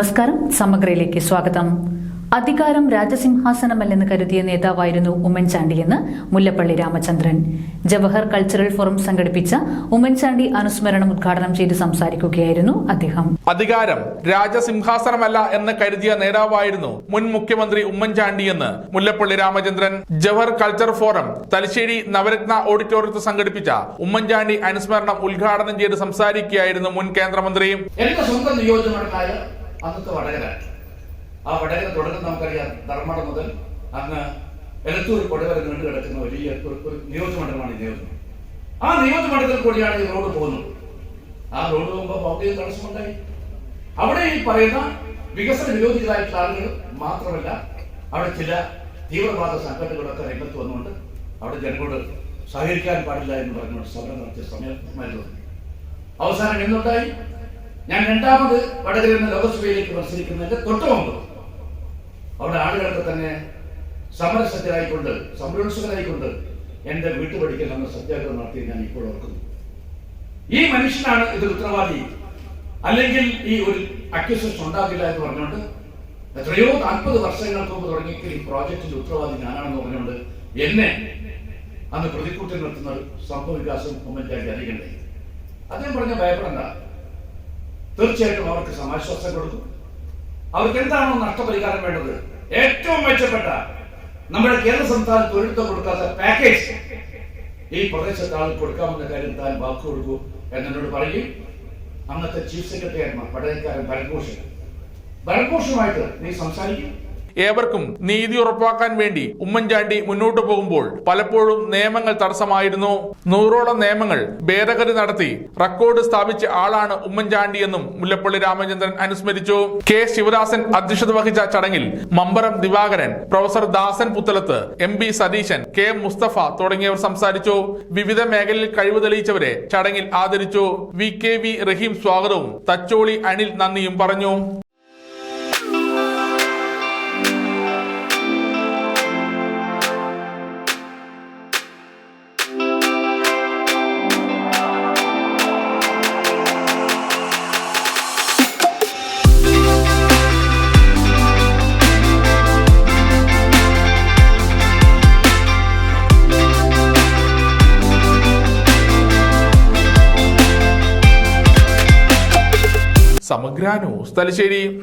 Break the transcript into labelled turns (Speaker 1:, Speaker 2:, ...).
Speaker 1: നമസ്കാരം. സമഗ്രയിലേക്ക് സ്വാഗതം. അധികാരം രാജസിംഹാസനമല്ലെന്ന് കരുതിയ നേതാവായിരുന്നു ഉമ്മൻചാണ്ടിയെന്ന് മുല്ലപ്പള്ളി രാമചന്ദ്രൻ. ജവഹർ കൾച്ചറൽ ഫോറം സംഘടിപ്പിച്ച ഉമ്മൻചാണ്ടി അനുസ്മരണം ഉദ്ഘാടനം ചെയ്ത് സംസാരിക്കുകയായിരുന്നു അദ്ദേഹം.
Speaker 2: അധികാരം രാജസിംഹാസനമല്ല എന്ന് കരുതിയ നേതാവായിരുന്നു മുൻ മുഖ്യമന്ത്രി ഉമ്മൻചാണ്ടിയെന്ന് മുല്ലപ്പള്ളി രാമചന്ദ്രൻ. ജവഹർ കൾച്ചർ ഫോറം തലശ്ശേരി നവരത്ന ഓഡിറ്റോറിയത്തിൽ സംഘടിപ്പിച്ച ഉമ്മൻചാണ്ടി അനുസ്മരണം ഉദ്ഘാടനം ചെയ്ത് സംസാരിക്കുകയായിരുന്നു മുൻ കേന്ദ്രമന്ത്രിയും.
Speaker 3: എന്റെ സ്വന്തം അന്നത്തെ വടകര. ആ വടകര തുടക്കം നമുക്കറിയാം ധർമ്മട മുതൽ അങ്ങ് എലത്തൂർ കൊടവരെ നീണ്ടു കിടക്കുന്ന വലിയ ഒരു നിയോജകമണ്ഡലമാണ് ഈ നിയോജകം. ആ നിയോജകമണ്ഡലത്തിൽ കൂടിയാണ് ഈ റോഡ് പോകുന്നത്. ആ റോഡ് പോകുമ്പോൾ ഭൗതിക തടസ്സമുണ്ടായി അവിടെ ഈ പറയുന്ന വികസന വിരോധികളായിട്ടുള്ള ആളുകൾ മാത്രമല്ല അവിടെ ചില തീവ്രവാദ സംഘടനകളൊക്കെ രംഗത്ത് വന്നുകൊണ്ട് അവിടെ ജനങ്ങളോട് സഹകരിക്കാൻ പാടില്ല എന്ന് പറഞ്ഞുകൊണ്ട് സമരം നടത്തിയ സമയമായിരുന്നു അവസാനം എന്നുണ്ടായി ഞാൻ രണ്ടാമത് വടകര എന്ന ലോകസഭയിലേക്ക് മത്സരിക്കുന്നതിന്റെ തൊട്ട് മുമ്പ്. അവിടെ ആളുകളൊക്കെ തന്നെ സമരസജ്ജരായിക്കൊണ്ട് സംരക്ഷകരായിക്കൊണ്ട് എന്റെ വീട്ടുപടിക്കൽ എന്ന സത്യാഗ്രഹം നടത്തി ഞാൻ ഇപ്പോൾ ഓർക്കുന്നു. ഈ മനുഷ്യനാണ് ഇതിൽ ഉത്തരവാദി. അല്ലെങ്കിൽ ഈ ഒരു അക്യൂസേഷൻ ഉണ്ടാകില്ല എന്ന് പറഞ്ഞുകൊണ്ട് എത്രയോ നാൽപ്പത് വർഷങ്ങൾക്ക് മുമ്പ് തുടങ്ങിയ ഈ പ്രോജക്റ്റിന്റെ ഉത്തരവാദി ഞാനാണെന്ന് പറഞ്ഞുകൊണ്ട് എന്നെ അന്ന് പ്രതിക്കൂട്ടിൽ നിർത്തുന്ന സംഭവ വികാസം ഉമ്മൻചാണ്ടി അറിയണ്ടേ അദ്ദേഹം പറഞ്ഞ ഭയപ്പെടണ്ട തീർച്ചയായിട്ടും അവർക്ക് സമാശ്വാസം കൊടുക്കും അവർക്ക് എന്താണോ നഷ്ടപരിഹാരം വേണ്ടത്? ഏറ്റവും മെച്ചപ്പെട്ട നമ്മുടെ കേന്ദ്ര സംസ്ഥാനം തൊഴിലിത്തം കൊടുക്കാത്ത പാക്കേജ് ഈ പ്രദേശത്ത് ആൾ കൊടുക്കാമെന്ന കാര്യം താൻ വാക്ക് കൊടുക്കൂ എന്നോട് പറയും. അന്നത്തെ ചീഫ് സെക്രട്ടറി ആയിരുന്നു പടയക്കാരൻ ഭരത്ഭൂഷൺ. ഭരത്ഭൂഷണുമായിട്ട് നീ സംസാരിക്കും.
Speaker 2: ഏവർക്കും നീതി ഉറപ്പാക്കാൻ വേണ്ടി ഉമ്മൻചാണ്ടി മുന്നോട്ട് പോകുമ്പോൾ പലപ്പോഴും നിയമങ്ങൾ തടസ്സമായിരുന്നു. നൂറോളം നിയമങ്ങൾ ഭേദഗതി നടത്തി റെക്കോർഡ് സ്ഥാപിച്ച ആളാണ് ഉമ്മൻചാണ്ടി എന്നും മുല്ലപ്പള്ളി രാമചന്ദ്രൻ അനുസ്മരിച്ചു. കെ ശിവദാസൻ അധ്യക്ഷത വഹിച്ച ചടങ്ങിൽ Mambaram Divakaran professor Dasan Puthalath M B Satheesan K Mustafa തുടങ്ങിയവർ സംസാരിച്ചു. വിവിധ മേഖലയിൽ കഴിവ് തെളിയിച്ചവരെ ചടങ്ങിൽ ആദരിച്ചു. വി കെ വി റഹീം സ്വാഗതവും തച്ചോളി അനിൽ നന്ദിയും പറഞ്ഞു. സമഗ്ര ന്യൂസ് തലശ്ശേരി